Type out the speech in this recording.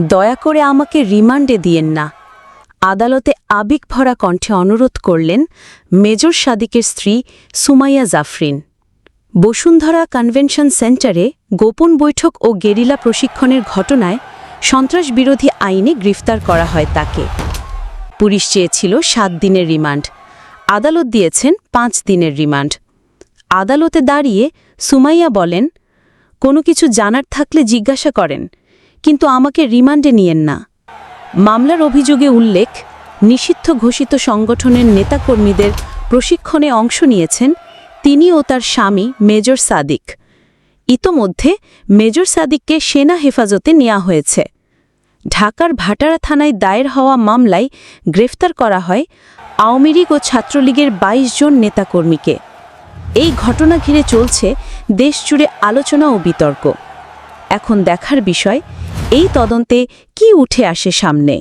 দয়া করে আমাকে রিমান্ডে দিয়েন না। আদালতে আবেগ ভরা কণ্ঠে অনুরোধ করলেন মেজর সাদিকের স্ত্রী সুমাইয়া জাফরিন। বসুন্ধরা কনভেনশন সেন্টারে গোপন বৈঠক ও গেরিলা প্রশিক্ষণের ঘটনায় সন্ত্রাস বিরোধী আইনে গ্রেফতার করা হয় তাকে। পুলিশ চেয়েছিল সাত দিনের রিমান্ড। আদালত দিয়েছেন পাঁচ দিনের রিমান্ড। আদালতে দাঁড়িয়ে সুমাইয়া বলেন, কোনো কিছু জানার থাকলে জিজ্ঞাসা করেন। কিন্তু আমাকে রিমান্ডে নিয়েন না। মামলার অভিযোগে উল্লেখ, নিষিদ্ধ ঘোষিত সংগঠনের নেতাকর্মীদের প্রশিক্ষণে অংশ নিয়েছেন তিনি ও তার স্বামী মেজর সাদিক। ইতোমধ্যে মেজর সাদিককে সেনা হেফাজতে নেওয়া হয়েছে। ঢাকার ভাটারা থানায় দায়ের হওয়া মামলায় গ্রেফতার করা হয় আওয়ামী লীগ ও ছাত্রলীগের ২২ জন নেতাকর্মীকে। এই ঘটনা ঘিরে চলছে দেশজুড়ে আলোচনা ও বিতর্ক। এখন দেখার বিষয় এই তদন্তে কি উঠে আসে সামনে?